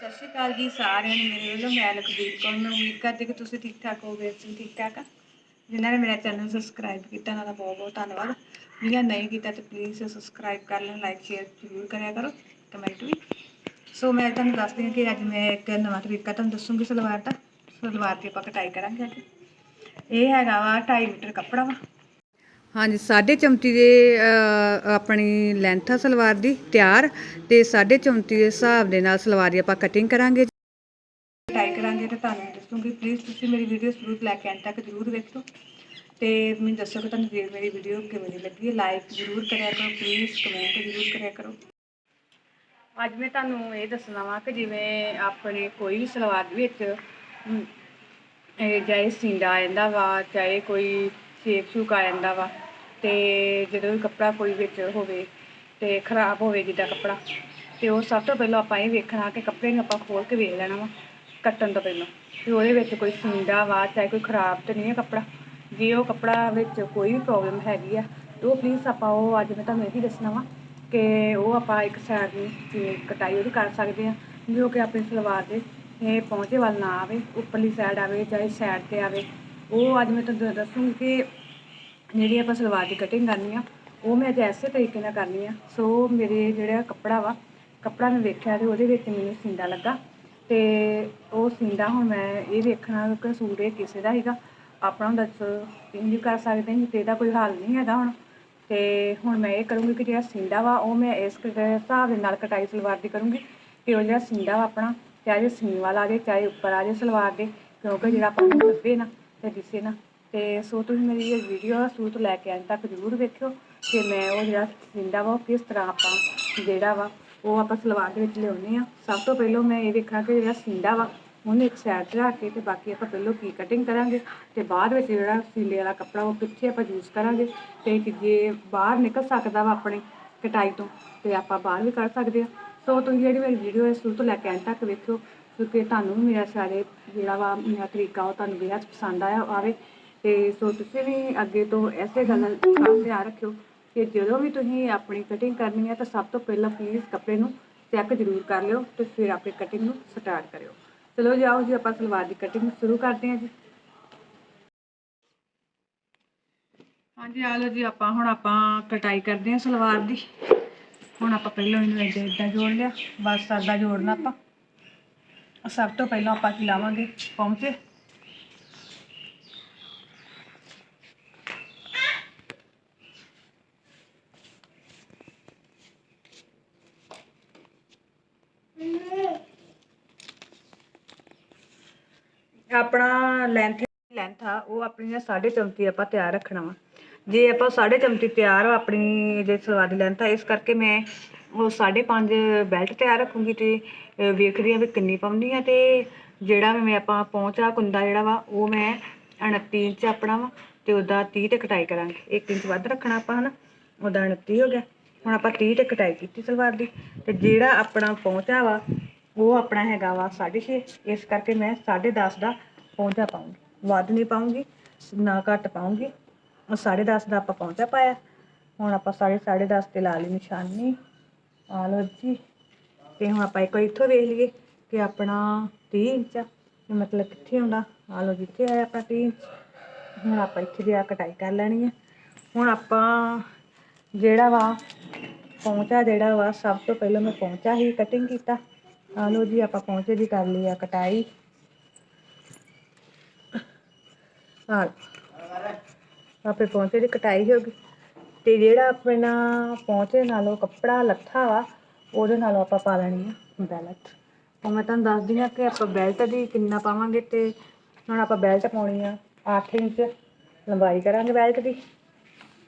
ਸਤਿ ਸ਼੍ਰੀ ਅਕਾਲ ਜੀ ਸਾਰਿਆਂ ਨੂੰ, ਮੇਰੇ ਵੱਲੋਂ ਮੈਂ ਲਖਬੀਰ ਕੌਰ ਨੂੰ ਉਮੀਦ ਕਰਦੀ ਕਿ ਤੁਸੀਂ ਠੀਕ ਠਾਕ ਹੋਗੇ ਅਸੀਂ ਠੀਕ ਠਾਕ ਆ ਜਿਨ੍ਹਾਂ ਨੇ ਮੇਰਾ ਚੈਨਲ ਸਬਸਕ੍ਰਾਈਬ ਕੀਤਾ, ਉਹਨਾਂ ਦਾ ਬਹੁਤ ਬਹੁਤ ਧੰਨਵਾਦ। ਜਿਹਨਾਂ ਨਹੀਂ ਕੀਤਾ ਤੇ ਪਲੀਜ਼ ਸਬਸਕ੍ਰਾਈਬ ਕਰ ਲੈਣ ਲਾਈਕ ਸ਼ੇਅਰ ਜ਼ਰੂਰ ਕਰਿਆ ਕਰੋ ਕਮੈਂਟ ਵੀ। ਸੋ ਮੈਂ ਤੁਹਾਨੂੰ ਦੱਸਦੀ ਹਾਂ ਕਿ ਅੱਜ ਮੈਂ ਇੱਕ ਨਵਾਂ ਤਰੀਕਾ ਤੁਹਾਨੂੰ ਦੱਸੂੰਗੀ ਸਲਵਾਰ ਦਾ। ਸਲਵਾਰ ਦੀ ਆਪਾਂ ਕਟਾਈ ਕਰਾਂਗੇ ਅੱਜ ਇਹ ਹੈਗਾ ਵਾ 2.5 ਮੀਟਰ ਕੱਪੜਾ ਵਾ। ਹਾਂਜੀ ਸਾਢੇ ਚਮਚੀ ਦੇ ਆਪਣੀ ਲੈਂਥ ਆ ਸਲਵਾਰ ਦੀ ਤਿਆਰ ਤੇ ਸਾਢੇ ਚਮਚੀ ਦੇ ਹਿਸਾਬ ਦੇ ਨਾਲ ਸਲਵਾਰ ਦੀ ਆਪਾਂ ਕਟਿੰਗ ਕਰਾਂਗੇ। ਕਟਾਈ ਕਰਾਂਗੇ ਤੇ ਤੁਹਾਨੂੰ ਦੱਸੂਗੀ ਪਲੀਜ਼ ਤੁਸੀਂ ਮੇਰੀ ਵੀਡੀਓ ਜ਼ਰੂਰ ਲੈ ਕੇ ਅੰਤ ਤੱਕ ਜ਼ਰੂਰ ਵੇਖੋ ਤੇ ਮੈਨੂੰ ਦੱਸੋ ਕਿ ਤੁਹਾਨੂੰ ਜੇ ਮੇਰੀ ਵੀਡੀਓ ਕਿਵੇਂ ਦੀ ਲੱਗੀ ਲਾਈਕ ਜ਼ਰੂਰ ਕਰਿਆ ਕਰੋ ਪਲੀਜ਼ ਕਮੈਂਟ ਜ਼ਰੂਰ ਕਰਿਆ ਕਰੋ। ਅੱਜ ਮੈਂ ਤੁਹਾਨੂੰ ਇਹ ਦੱਸਣਾ ਵਾ ਕਿ ਜਿਵੇਂ ਆਪਣੇ ਕੋਈ ਵੀ ਸਲਵਾਰ ਦੇ ਵਿੱਚ ਚਾਹੇ ਸਿੰਦਾ ਆ ਜਾਂਦਾ ਵਾ ਚਾਹੇ ਕੋਈ ਸ਼ੇਪ ਸ਼ੂਕ ਆ ਜਾਂਦਾ ਵਾ ਅਤੇ ਜਦੋਂ ਵੀ ਕੱਪੜਾ ਕੋਈ ਵਿੱਚ ਹੋਵੇ ਅਤੇ ਖਰਾਬ ਹੋਵੇ ਜਿੱਦਾਂ ਕੱਪੜਾ ਅਤੇ ਉਹ ਸਭ ਤੋਂ ਪਹਿਲਾਂ ਆਪਾਂ ਇਹ ਵੇਖਣਾ ਕਿ ਕੱਪੜੇ ਨੂੰ ਆਪਾਂ ਖੋਲ੍ਹ ਕੇ ਵੇਖ ਲੈਣਾ ਵਾ, ਕੱਟਣ ਤੋਂ ਪਹਿਲਾਂ। ਕਿ ਉਹਦੇ ਵਿੱਚ ਕੋਈ ਸਿੰਦਾ ਵਾ, ਚਾਹੇ ਕੋਈ ਖਰਾਬ ਤਾਂ ਨਹੀਂ ਹੈ ਕੱਪੜਾ, ਜੇ ਉਹ ਕੱਪੜਾ ਵਿੱਚ ਕੋਈ ਵੀ ਪ੍ਰੋਬਲਮ ਹੈਗੀ ਆ, ਤਾਂ ਉਹ ਪਲੀਜ਼ ਆਪਾਂ ਉਹ ਅੱਜ ਮੈਂ ਤੁਹਾਨੂੰ ਇਹ ਹੀ ਦੱਸਣਾ ਵਾ ਕਿ ਉਹ ਆਪਾਂ ਇੱਕ ਸਾਈਡ ਨੂੰ ਜਿਵੇਂ ਕਟਾਈ ਉਹਦੀ ਕਰ ਸਕਦੇ ਆ, ਜੋ ਕਿ ਆਪਣੀ ਸਲਵਾਰ ਦੇ ਇਹ ਪਹੁੰਚੇ ਵੱਲ ਨਾ ਆਵੇ, ਉੱਪਰਲੀ ਸਾਈਡ ਆਵੇ ਚਾਹੇ ਸਾਈਡ ਤੇ ਆਵੇ। ਉਹ ਅੱਜ ਮੈਂ ਤੁਹਾਨੂੰ ਦੱਸੂੰਗੀ ਕਿ ਜਿਹੜੀ ਆਪਾਂ ਸਲਵਾਰ ਦੀ ਕਟਿੰਗ ਕਰਨੀ ਆ, ਉਹ ਮੈਂ ਅੱਜ ਐਸੇ ਤਰੀਕੇ ਨਾਲ ਕਰਨੀ ਆ। ਸੋ ਮੇਰੇ ਜਿਹੜਾ ਕੱਪੜਾ ਵਾ, ਕੱਪੜਾ ਮੈਂ ਵੇਖਿਆ ਤੇ ਉਹਦੇ ਵਿੱਚ ਮੈਨੂੰ ਸਿੰਦਾ ਲੱਗਾ। ਤੇ ਉਹ ਸਿੰਦਾ ਹੁਣ ਮੈਂ ਇਹ ਵੇਖਣਾ ਕਿ ਸੂਟ ਇਹ ਕਿਸੇ ਦਾ ਹੈਗਾ ਆਪਣਾ ਹੁੰਦਾ ਚੇਂਜ ਕਰ ਸਕਦੇ ਹਾਂ ਤੇ ਇਹਦਾ ਕੋਈ ਹੱਲ ਨਹੀਂ ਹੈਗਾ ਹੁਣ। ਤੇ ਹੁਣ ਮੈਂ ਇਹ ਕਰੂੰਗੀ ਕਿ ਜਿਹੜਾ ਸਿੰਦਾ ਵਾ, ਉਹ ਮੈਂ ਇਸ ਹਿਸਾਬ ਦੇ ਨਾਲ ਕਟਾਈ ਸਲਵਾਰ ਦੀ ਕਰੂੰਗੀ ਕਿ ਉਹ ਜਿਹੜਾ ਸਿੰਦਾ ਵਾ ਆਪਣਾ, ਚਾਹੇ ਸੀਨ ਵਾਲਾ ਆ ਜਾਏ, ਚਾਹੇ ਉੱਪਰ ਆ ਜਾਏ ਸਲਵਾਰ ਦੇ, ਕਿਉਂਕਿ ਜਿਹੜਾ ਆਪਾਂ ਨੂੰ ਲੱਭੇ ਨਾ ਤੇ ਦਿਸੇ ਨਾ। ਅਤੇ ਸੋ ਤੁਸੀਂ ਮੇਰੀ ਇਹ ਵੀਡੀਓ ਸ਼ੁਰੂ ਤੋਂ ਲੈ ਕੇ ਅੰਤ ਤੱਕ ਜ਼ਰੂਰ ਵੇਖਿਓ ਕਿ ਮੈਂ ਉਹ ਜਿਹੜਾ ਸਿੰਦਾ ਵਾ ਉਹ ਕਿਸ ਤਰ੍ਹਾਂ ਆਪਾਂ ਜਿਹੜਾ ਵਾ ਉਹ ਆਪਾਂ ਸਲਵਾਰ ਦੇ ਵਿੱਚ ਲਿਆਉਂਦੇ ਆ ਸਭ ਤੋਂ ਪਹਿਲਾਂ ਮੈਂ ਇਹ ਵੇਖਣਾ ਕਿ ਜਿਹੜਾ ਸਿੰਦਾ ਵਾ, ਉਹਨੂੰ ਇੱਕ ਸਾਈਡ 'ਤੇ ਰੱਖ ਕੇ ਤੇ ਬਾਕੀ ਆਪਾਂ ਪਹਿਲਾਂ ਕੀ ਕਟਿੰਗ ਕਰਾਂਗੇ ਤੇ ਬਾਅਦ ਵਿੱਚ ਜਿਹੜਾ ਸੀਲੇ ਵਾਲਾ ਕੱਪੜਾ ਉਹ ਕਿੱਥੇ ਆਪਾਂ ਯੂਜ਼ ਕਰਾਂਗੇ ਤੇ ਕਿ ਜੇ ਬਾਹਰ ਨਿਕਲ ਸਕਦਾ ਵਾ ਆਪਣੇ ਕਟਾਈ ਤੋਂ, ਤੇ ਆਪਾਂ ਬਾਹਰ ਵੀ ਕਰ ਸਕਦੇ ਆ ਸੋ ਤੁਸੀਂ ਜਿਹੜੀ ਮੇਰੀ ਵੀਡੀਓ ਹੈ ਸ਼ੁਰੂ ਤੋਂ ਲੈ ਕੇ ਅੰਤ ਤੱਕ ਵੇਖਿਓ, ਕਿਉਂਕਿ ਤੁਹਾਨੂੰ ਵੀ ਮੇਰਾ ਸਾਰੇ ਜਿਹੜਾ ਵਾ ਮੇਰਾ ਤਰੀਕਾ ਉਹ ਤੁਹਾਨੂੰ ਬੇहद ਪਸੰਦ ਆਇਆ ਆਵੇ। ਤੇ ਸੋ ਤੁਸੀਂ ਵੀ ਅੱਗੇ ਤੋਂ ਐਸੇ ਗੱਲਾਂ ਦਾ ਧਿਆਨ ਰੱਖਿਓ ਕਿ ਜਦੋਂ ਵੀ ਤੁਸੀਂ ਆਪਣੀ ਕਟਿੰਗ ਕਰਨੀ ਹੈ ਤਾਂ ਸਭ ਤੋਂ ਪਹਿਲਾਂ ਪਲੀਜ਼ ਕੱਪੜੇ ਨੂੰ ਚੈੱਕ ਜ਼ਰੂਰ ਕਰ ਲਿਓ ਤੇ ਫਿਰ ਆਪਣੀ ਕਟਿੰਗ ਨੂੰ ਸਟਾਰਟ ਕਰਿਓ। ਚਲੋ ਜੀ, ਆਓ ਜੀ, ਆਪਾਂ ਸਲਵਾਰ ਦੀ ਕਟਿੰਗ ਸ਼ੁਰੂ ਕਰਦੇ ਹਾਂ ਜੀ। ਹਾਂਜੀ, ਆ ਲਓ ਜੀ, ਆਪਾਂ ਹੁਣ ਆਪਾਂ ਕਟਾਈ ਕਰਦੇ ਹਾਂ ਸਲਵਾਰ ਦੀ। ਹੁਣ ਆਪਾਂ ਪਹਿਲਾਂ ਇਹਨੂੰ ਇੱਦਾਂ ਇੱਦਾਂ ਜੋੜ ਲਿਆ, ਬਸ ਸਾਦਾ ਜੋੜਨਾ ਆਪਾਂ। ਸਭ ਤੋਂ ਪਹਿਲਾਂ ਆਪਾਂ ਕੀ ਲਾਵਾਂਗੇ? ਪੌਂਚੇ। ਆਪਣਾ ਲੈਂਥ ਲੈਂਥ ਆ, ਉਹ ਆਪਣੀ ਨਾ ਸਾਢੇ ਚੌਂਤੀ ਆਪਾਂ ਤਿਆਰ ਰੱਖਣਾ ਵਾ। ਜੇ ਆਪਾਂ ਸਾਢੇ ਚੌਂਤੀ ਤਿਆਰ ਆ, ਆਪਣੀ ਜੇ ਸਲਵਾਰ ਦੀ ਲੈਂਥ ਆ, ਇਸ ਕਰਕੇ ਮੈਂ ਉਹ ਸਾਢੇ ਪੰਜ ਬੈਲਟ ਤਿਆਰ ਰੱਖੂੰਗੀ ਤੇ ਵੇਖਦੀ ਆ ਵੀ ਕਿੰਨੀ ਪਾਉਣੀ ਆ ਤੇ ਜਿਹੜਾ ਮੈਂ ਆਪਾਂ ਪਹੁੰਚਾ ਕੁੰਦਾ ਜਿਹੜਾ ਵਾ, ਉਹ ਮੈਂ 29 ਇੰਚ ਆਪਣਾ ਵਾ ਤੇ ਉਹਦਾ 30 ਤੇ ਕਟਾਈ ਕਰਾਂਗੇ। 1 ਇੰਚ ਵੱਧ ਰੱਖਣਾ ਆਪਾਂ, ਹਨਾ? ਉਹਦਾ 29 ਹੋ ਗਿਆ। ਹੁਣ ਆਪਾਂ 30 ਤੇ ਕਟਾਈ ਕੀਤੀ ਸਲਵਾਰ ਦੀ ਤੇ ਜਿਹੜਾ ਆਪਣਾ ਪਹੁੰਚਾ ਵਾ, ਉਹ ਆਪਣਾ ਹੈਗਾ ਵਾ 6.5 ਇਸ ਕਰਕੇ ਮੈਂ 10.5 ਦਾ ਪਹੁੰਚਾ ਪਾਉਂਗੀ। ਵੱਧ ਨਹੀਂ ਪਾਉਂਗੀ, ਨਾ ਘੱਟ ਪਾਉਂਗੀ। ਉਹ 10.5 ਦਾ ਆਪਾਂ ਪਹੁੰਚਾ ਪਾਇਆ। ਹੁਣ ਆਪਾਂ 10.5 ਤੇ ਲਾ ਲਈ ਨਿਸ਼ਾਨੀ। ਆ ਲਓ ਜੀ। ਤੇ ਹੁਣ ਆਪਾਂ ਇੱਕ ਵਾਰ ਇੱਥੋਂ ਵੇਖ ਲਈਏ ਕਿ ਆਪਣਾ 30 ਇੰਚ ਆ। ਮਤਲਬ ਕਿੱਥੇ ਆਉਂਦਾ? ਆ ਲਓ ਜਿੱਥੇ ਆਇਆ ਆਪਣਾ 30 ਇੰਚ। ਹੁਣ ਆਪਾਂ ਇੱਥੇ ਦੀ ਆ ਕਟਾਈ ਕਰ ਲੈਣੀ ਹੈ ਹੁਣ ਆਪਾਂ ਜਿਹੜਾ ਵਾ, ਪਹੁੰਚਾ ਜਿਹੜਾ ਵਾ, ਸਭ ਤੋਂ ਪਹਿਲਾਂ ਮੈਂ ਪਹੁੰਚਾ ਹੀ ਕਟਿੰਗ ਕੀਤਾ। ਆ ਲਓ ਜੀ, ਆਪਾਂ ਪਹੁੰਚੇ ਦੀ ਕਰ ਲਈ ਆ ਕਟਾਈ। ਆ ਆਪੇ ਪਹੁੰਚੇ ਦੀ ਕਟਾਈ ਹੋ ਗਈ। ਤੇ ਜਿਹੜਾ ਆਪਣਾ ਪਹੁੰਚੇ ਨਾਲੋਂ ਕੱਪੜਾ ਲੱਥਾ ਵਾ, ਉਹਦੇ ਨਾਲੋਂ ਆਪਾਂ ਪਾ ਲੈਣੀ ਆ ਬੈਲਟ। ਉਹ ਮੈਂ ਤੁਹਾਨੂੰ ਦੱਸਦੀ ਹਾਂ ਕਿ ਆਪਾਂ ਬੈਲਟ ਦੀ ਕਿੰਨਾ ਪਾਵਾਂਗੇ ਤੇ ਹੁਣ ਆਪਾਂ ਬੈਲਟ ਪਾਉਣੀ ਆ 8 ਇੰਚ। ਲੰਬਾਈ ਕਰਾਂਗੇ ਬੈਲਟ ਦੀ।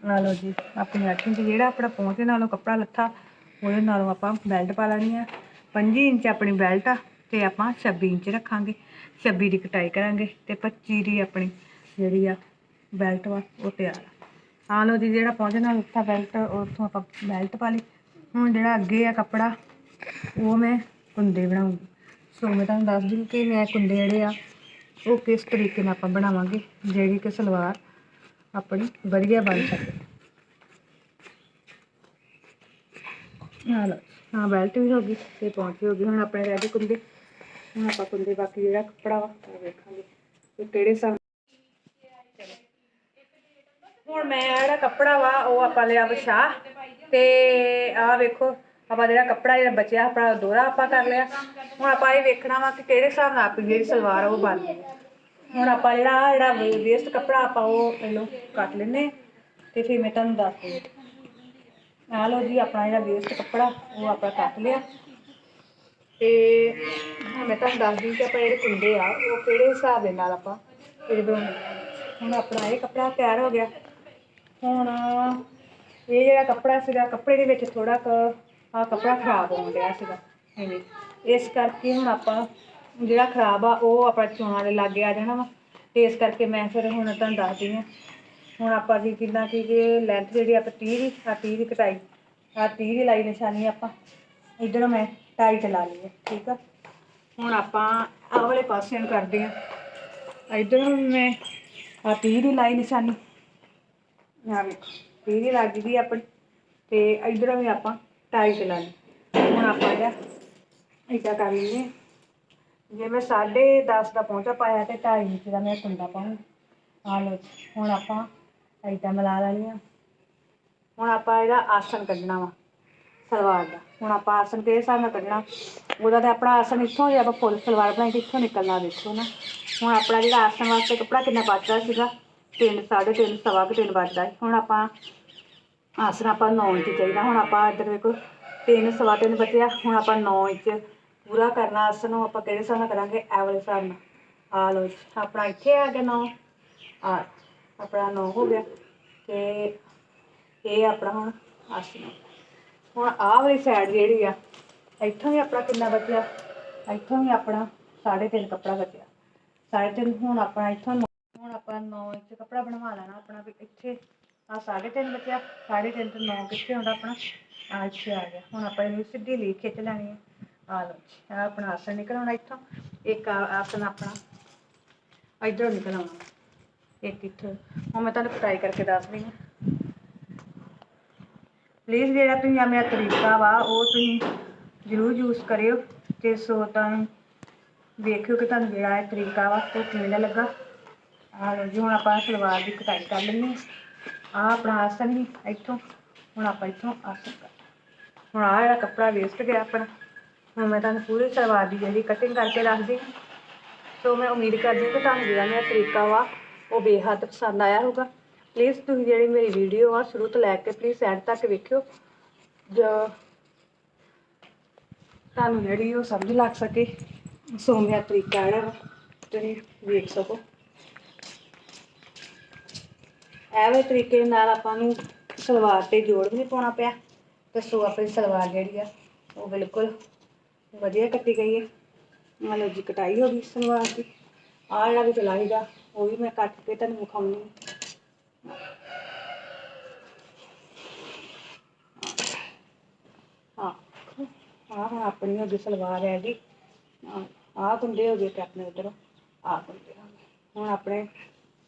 ਆ ਲਓ ਜੀ, ਆਪਣੀ 8 ਇੰਚ। ਜਿਹੜਾ ਆਪਣਾ ਪਹੁੰਚੇ ਨਾਲੋਂ ਕੱਪੜਾ ਲੱਥਾ, ਉਹਦੇ ਨਾਲੋਂ ਆਪਾਂ ਬੈਲਟ ਪਾ ਲੈਣੀ ਆ। 5 ਇੰਚ ਆਪਣੀ ਬੈਲਟ ਆ, ਤੇ ਆਪਾਂ 26 ਇੰਚ ਰੱਖਾਂਗੇ। 26 ਦੀ ਕਟਾਈ ਕਰਾਂਗੇ ਤੇ 25 ਦੀ ਆਪਣੀ ਜਿਹੜੀ ਆ ਬੈਲਟ ਵਾ, ਉਹ ਤਿਆਰ ਆ। ਆ ਲਓ ਜੀ, ਜਿਹੜਾ ਪਹੁੰਚੇ ਨਾਲ ਲੱਥਾ ਬੈਲਟ ਉੱਥੋਂ ਆਪਾਂ ਬੈਲਟ ਪਾ ਲਈ। ਹੁਣ ਜਿਹੜਾ ਅੱਗੇ ਆ ਕੱਪੜਾ, ਉਹ ਮੈਂ ਕੁੰਦੇ ਬਣਾਉਂਗੀ। ਸੋ ਮੈਂ ਤੁਹਾਨੂੰ ਦੱਸ ਦਿੰਦੀ ਕਿ ਮੈਂ ਕੁੰਦੇ ਜਿਹੜੇ ਆ, ਉਹ ਕਿਸ ਤਰੀਕੇ ਨਾਲ ਆਪਾਂ ਬਣਾਵਾਂਗੇ, ਜਿਹੜੀ ਕਿ ਸਲਵਾਰ ਆਪਣੀ ਵਧੀਆ ਬਣ ਸਕੇ। ਆ ਲਓ, ਹਾਂ ਬੈਲਟ ਵੀ ਹੋ ਗਈ ਤੇ ਪਹੁੰਚੀ ਹੋ ਗਈ ਹੁਣ ਆਪਣੇ ਰਹਿ ਗਏ ਕੁੰਦੇ ਹੁਣ ਆਪਾਂ ਕੁੰਦੇ ਬਾਕੀ ਜਿਹੜਾ ਕੱਪੜਾ ਵਾ, ਉਹ ਵੇਖਾਂਗੇ। ਕਿ ਕਿਹੜੇ ਹਿਸਾਬ ਹੁਣ ਮੈਂ ਜਿਹੜਾ ਕੱਪੜਾ ਵਾ, ਉਹ ਆਪਾਂ ਲਿਆ ਵਿਛਾ ਤੇ ਆਹ ਵੇਖੋ, ਆਪਾਂ ਜਿਹੜਾ ਕੱਪੜਾ ਜਿਹੜਾ ਬਚਿਆ, ਆਪਣਾ ਦੋਹਰਾ ਆਪਾਂ ਕਰ ਲਿਆ। ਹੁਣ ਆਪਾਂ ਇਹ ਵੇਖਣਾ ਵਾ ਕਿ ਕਿਹੜੇ ਹਿਸਾਬ ਨਾਲ ਆਪਣੀ ਜਿਹੜੀ ਸਲਵਾਰ ਆ ਉਹ ਬਣ ਹੁਣ ਆਪਾਂ ਜਿਹੜਾ ਜਿਹੜਾ ਵੇਸਟ ਕੱਪੜਾ ਆਪਾਂ ਉਹ ਪਹਿਲਾਂ ਕੱਟ ਲੈਨੇ ਤੇ ਫਿਰ ਮੈਂ ਤੁਹਾਨੂੰ ਦੱਸਦੀ ਆ ਲਓ ਜੀ, ਆਪਣਾ ਜਿਹੜਾ ਵੇਸਟ ਕੱਪੜਾ, ਉਹ ਆਪਾਂ ਕੱਟ ਲਿਆ। ਤੇ ਹੁਣ ਮੈਂ ਤੁਹਾਨੂੰ ਦੱਸਦੀ ਕਿ ਆਪਾਂ ਜਿਹੜੇ ਕੁੰਡੇ ਆ, ਉਹ ਕਿਹੜੇ ਹਿਸਾਬ ਦੇ ਨਾਲ ਆਪਾਂ ਇਹਦੇ ਬਣਾਉਣੇ ਹੁਣ ਆਪਣਾ ਇਹ ਕੱਪੜਾ ਤਿਆਰ ਹੋ ਗਿਆ। ਹੁਣ ਇਹ ਜਿਹੜਾ ਕੱਪੜਾ ਸੀਗਾ, ਕੱਪੜੇ ਦੇ ਵਿੱਚ ਥੋੜਾ ਕ ਆ ਕੱਪੜਾ ਖਰਾਬ ਹੋਣ ਡਿਆ ਸੀਗਾ। ਐਵੇਂ ਇਸ ਕਰਕੇ ਹੁਣ ਆਪਾਂ ਜਿਹੜਾ ਖਰਾਬ ਆ, ਉਹ ਆਪਾਂ ਚੋਣਾਂ ਦੇ ਲਾਗੇ ਆ ਜਾਣਾ ਵਾ। ਤੇ ਇਸ ਕਰਕੇ ਮੈਂ ਫਿਰ ਹੁਣ ਤੁਹਾਨੂੰ ਦੱਸਦੀ ਹਾਂ। ਹੁਣ ਆਪਾਂ ਜੀ ਕਿੰਨਾ ਕੀ ਕਿ ਲੈਂਥ ਜਿਹੜੀ ਆਪਾਂ 30 ਦੀ ਆ 30 ਦੀ ਕਟਾਈ ਆ 30 ਦੀ ਲਾਈ ਨਿਸ਼ਾਨੀ ਆਪਾਂ। ਇੱਧਰੋਂ ਮੈਂ ਟਾਈਟ ਲਾ ਲਈ ਠੀਕ ਆ? ਹੁਣ ਆਪਾਂ ਆਹ ਵਾਲੇ ਪਾਸੇ ਨੂੰ ਕਰਦੇ ਆ ਇੱਧਰੋਂ ਮੈਂ ਆ 30 ਦੀ ਲਾਈ ਨਿਸ਼ਾਨੀ। ਆ ਵੇਖੋ 30 ਲੱਗ ਗਈ ਆਪਣੀ, ਤੇ ਇੱਧਰੋਂ ਵੀ ਆਪਾਂ ਟਾਈ ਚਲਾ ਲਾ ਲਈ। ਹੁਣ ਆਪਾਂ ਇਹਦਾ ਏਦਾਂ ਕਰ ਲਈਏ। ਜੇ ਮੈਂ 10.5 ਦਾ ਪਹੁੰਚਾ ਪਾਇਆ ਤੇ 2.5 ਇੰਚ ਦਾ ਮੈਂ ਕੁੰਡਾ ਪਾਉਂ ਆ ਲਓ ਹੁਣ ਆਪਾਂ ਏਦਾਂ ਮਿਲਾ ਲੈਣੀ ਆ ਹੁਣ ਆਪਾਂ ਇਹਦਾ ਆਸਣ ਕੱਢਣਾ ਵਾ, ਸਲਵਾਰ ਦਾ। ਹੁਣ ਆਪਾਂ ਆਸਣ ਕਿਹੜੇ ਹਿਸਾਬ ਨਾਲ ਕੱਢਣਾ? ਉਹਦਾ ਤੇ ਆਪਣਾ ਆਸਣ ਇੱਥੋਂ ਜੇ ਆਪਾਂ ਫੁੱਲ ਸਲਵਾਰ ਬਣਾਈ ਤੇ ਇੱਥੋਂ ਨਿਕਲਣਾ ਦੇਖੋ ਨਾ। ਹੁਣ ਆਪਣਾ ਜਿਹੜਾ ਆਸਣ ਵਾਸਤੇ ਕੱਪੜਾ ਕਿੰਨਾ ਬਚਦਾ ਸੀਗਾ ਤਿੰਨ ਸਾਢੇ ਤਿੰਨ, ਸਵਾ ਕੁ ਤਿੰਨ ਬਚਦਾ ਸੀ। ਹੁਣ ਆਪਾਂ ਆਸਣ ਆਪਾਂ 9 ਇੰਚ ਚਾਹੀਦਾ। ਹੁਣ ਆਪਾਂ ਇੱਧਰ ਵੇਖੋ, ਤਿੰਨ ਸਵਾ ਤਿੰਨ ਬਚਿਆ। ਹੁਣ ਆਪਾਂ 9 ਇੰਚ ਪੂਰਾ ਕਰਨਾ ਆਸਣ ਨੂੰ। ਆਪਾਂ ਕਿਹੜੇ ਹਿਸਾਬ ਨਾਲ ਕਰਾਂਗੇ? ਇਹ ਵਾਲੇ ਹਿਸਾਬ ਨਾਲ। ਆ ਲਓ ਆਪਣਾ ਇੱਥੇ ਆ ਗਿਆ 9 ਆ, ਆਪਣਾ 9 ਹੋ ਗਿਆ। ਤੇ ਇਹ ਆਪਣਾ ਹੁਣ ਆਸਣ। ਹੁਣ ਆਹ ਵਾਲੀ ਸਾਈਡ ਜਿਹੜੀ ਆ, ਇੱਥੋਂ ਵੀ ਆਪਣਾ ਕਿੰਨਾ ਬਚਿਆ? ਇੱਥੋਂ ਵੀ ਆਪਣਾ 3.5 ਕੱਪੜਾ ਬਚਿਆ। 3.5 ਹੁਣ ਆਪਣਾ ਇੱਥੋਂ ਆਪਾਂ 9 ਇੰਚ ਕੱਪੜਾ ਬਣਵਾ ਲੈਣਾ ਆਪਣਾ ਵੀ ਇੱਥੇ। ਆ 3.5 ਬਚਿਆ 3.5 ਤੋਂ 9 ਕਿੱਥੇ ਹੁੰਦਾ ਆਪਣਾ? ਆ ਇੱਥੇ ਆ ਗਿਆ। ਹੁਣ ਆਪਾਂ ਇਹਨੂੰ ਸਿੱਧੀ ਲੀ ਖਿੱਚ ਲੈਣੀ ਹੈ ਆ ਲਓ ਜੀ, ਆਹ ਆਪਣਾ ਆਸਣ ਨਿਕਲ ਆਉਣਾ ਇੱਥੋਂ। ਇੱਕ ਆ- ਆਸਣ ਆਪਣਾ ਇੱਧਰੋਂ ਨਿਕਲ ਆਉਣਾ ਇੱਕ ਇੱਥੋਂ। ਹੁਣ ਮੈਂ ਤੁਹਾਨੂੰ ਫਰਾਈ ਕਰਕੇ ਦੱਸਦੀ ਹਾਂ। ਪਲੀਜ਼ ਜਿਹੜਾ ਤੁਸੀਂ ਆ ਮੇਰਾ ਤਰੀਕਾ ਵਾ, ਉਹ ਤੁਸੀਂ ਜ਼ਰੂਰ ਯੂਜ਼ ਕਰਿਓ। ਤੇ ਸੋ ਤਾਂ ਵੇਖਿਓ ਕਿ ਤੁਹਾਨੂੰ ਜਿਹੜਾ ਇਹ ਤਰੀਕਾ ਵਾ ਉਹ ਕਿਵੇਂ ਦਾ ਲੱਗਾ। ਆਹ ਲਓ ਜੀ, ਹੁਣ ਆਪਾਂ ਸਲਵਾਰ ਦੀ ਕਟਾਈ ਕਰ ਲੈਂਦੇ ਹਾਂ। ਆਹ ਆਪਣਾ ਆਸਣ ਹੀ ਇੱਥੋਂ। ਹੁਣ ਆਪਾਂ ਇੱਥੋਂ ਆਸਣ ਕਰ ਹੁਣ ਆਹ ਜਿਹੜਾ ਕੱਪੜਾ ਵੇਸਟ ਗਿਆ ਆਪਣਾ, ਹੁਣ ਮੈਂ ਤੁਹਾਨੂੰ ਪੂਰੀ ਸਲਵਾਰ ਦੀ ਜਿਹੜੀ ਕਟਿੰਗ ਕਰਕੇ ਰੱਖਦੀ ਹਾਂ। ਸੋ ਮੈਂ ਉਮੀਦ ਕਰਦੀ ਹਾਂ ਕਿ ਤੁਹਾਨੂੰ ਜਿਹੜਾ ਮੇਰਾ ਤਰੀਕਾ ਵਾ, ਉਹ ਬੇਹੱਦ ਪਸੰਦ ਆਇਆ ਹੋਊਗਾ। ਪਲੀਜ਼ ਤੁਸੀਂ ਜਿਹੜੀ ਮੇਰੀ ਵੀਡੀਓ ਆ, ਸ਼ੁਰੂ ਤੋਂ ਲੈ ਕੇ ਪਲੀਜ਼ ਐਂਡ ਤੱਕ ਵੇਖਿਓ। ਜੋ ਤੁਹਾਨੂੰ ਜਿਹੜੀ ਉਹ ਸਮਝ ਲੱਗ ਸਕੇ, ਸੋ ਮੇਰਾ ਤਰੀਕਾ ਜਿਹੜਾ ਵਾ, ਤੁਸੀਂ ਵੇਖ ਸਕੋ। ਐਵੇਂ ਤਰੀਕੇ ਨਾਲ ਆਪਾਂ ਨੂੰ ਸਲਵਾਰ ਤੇ ਜੋੜ ਵੀ ਨਹੀਂ ਪਾਉਣਾ ਪਿਆ। ਤੇ ਸੋ ਆਪਣੀ ਸਲਵਾਰ ਜਿਹੜੀ ਆ, ਉਹ ਬਿਲਕੁਲ ਵਧੀਆ ਕੱਟੀ ਗਈ ਹੈ। ਮਤਲਬ ਜੀ ਕਟਾਈ ਹੋ ਗਈ ਸਲਵਾਰ ਦੀ, ਆਹ ਜਿਹੜਾ ਵੀ ਚਲਾਈ ਦਾ, ਉਹ ਵੀ ਮੈਂ ਕੱਟ ਕੇ ਤੁਹਾਨੂੰ ਵਿਖਾਉਣੀ ਹਾਂ, ਆਹ ਆਪਣੀ ਹੋ ਗਈ ਸਲਵਾਰ ਰੈਡੀ ਆਹ ਕੁੰਡੇ ਹੋ ਗਏ ਤੇ ਆਪਣੇ ਉਧਰ, ਆਹ ਕੁੰਡੇ ਹੋ ਗਏ। ਹੁਣ ਆਪਣੇ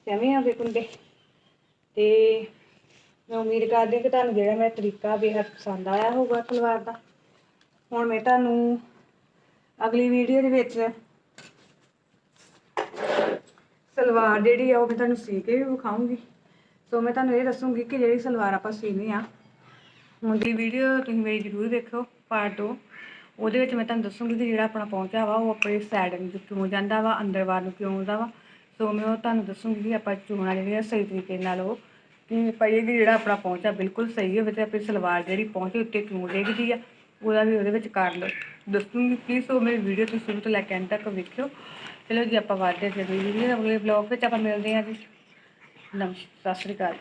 ਸੇਵੇਂ ਹੋ ਗਏ ਕੁੰਡੇ। ਤੇ ਮੈਂ ਉਮੀਦ ਕਰਦੀ ਹਾਂ ਕਿ ਤੁਹਾਨੂੰ ਜਿਹੜਾ ਮੇਰਾ ਤਰੀਕਾ ਬੇਹੱਦ ਪਸੰਦ ਆਇਆ ਹੋਊਗਾ ਸਲਵਾਰ ਦਾ। ਹੁਣ ਮੈਂ ਤੁਹਾਨੂੰ ਅਗਲੀ ਵੀਡੀਓ ਦੇ ਵਿੱਚ ਸਲਵਾਰ ਜਿਹੜੀ ਆ ਉਹ ਮੈਂ ਤੁਹਾਨੂੰ ਸੀ ਕੇ ਵੀ ਵਿਖਾਉਂਗੀ ਸੋ ਮੈਂ ਤੁਹਾਨੂੰ ਇਹ ਦੱਸੂਗੀ ਕਿ ਜਿਹੜੀ ਸਲਵਾਰ ਆਪਾਂ ਸੀਨੀ ਆ, ਹੁਣ ਦੀ ਵੀਡੀਓ ਤੁਸੀਂ ਮੇਰੀ ਜ਼ਰੂਰ ਦੇਖੋ ਪਾਰਟ 2 ਉਹਦੇ ਵਿੱਚ ਮੈਂ ਤੁਹਾਨੂੰ ਦੱਸੂਗੀ ਕਿ ਜਿਹੜਾ ਆਪਣਾ ਪਹੁੰਚਾ ਵਾ, ਉਹ ਆਪਣੇ ਸਾਈਡ ਨੂੰ ਕਿਉਂ ਜਾਂਦਾ ਵਾ, ਅੰਦਰ ਵਾਰ ਨੂੰ ਕਿਉਂ ਆਉਂਦਾ ਵਾ। ਸੋ ਮੈਂ ਉਹ ਤੁਹਾਨੂੰ ਦੱਸੂੰਗੀ ਕਿ ਆਪਾਂ ਚੋਣਾਂ ਜਿਹੜੀਆਂ ਸਹੀ ਤਰੀਕੇ ਨਾਲ ਉਹ ਕਿ ਪਾਈਏ ਕਿ ਜਿਹੜਾ ਆਪਣਾ ਪਹੁੰਚਾ ਬਿਲਕੁਲ ਸਹੀ ਹੋਵੇ ਤੇ ਆਪਣੀ ਸਲਵਾਰ ਜਿਹੜੀ ਪਹੁੰਚੇ, ਉੱਤੇ ਕਿਉਂ ਡੇਗਦੀ ਆ, ਉਹਦਾ ਵੀ ਉਹਦੇ ਵਿੱਚ ਕਰ ਲਓ। ਦੱਸੂੰਗੀ ਪਲੀਜ਼ ਉਹ ਮੇਰੀ ਵੀਡੀਓ ਤੁਸੀਂ ਸ਼ੁਰੂ ਤੋਂ ਲੈ ਕੇ ਅੰਤ ਤੱਕ ਵੇਖਿਓ। ਚਲੋ ਜੀ, ਆਪਾਂ ਵਾਦੇ ਜੀ ਵੀਡੀਓ ਅਗਲੇ ਬਲੌਗ ਵਿੱਚ ਆਪਾਂ ਮਿਲਦੇ ਹਾਂ ਜੀ। ਨਮਸਕਾਰ ਸਤਿ ਸ਼੍ਰੀ ਅਕਾਲ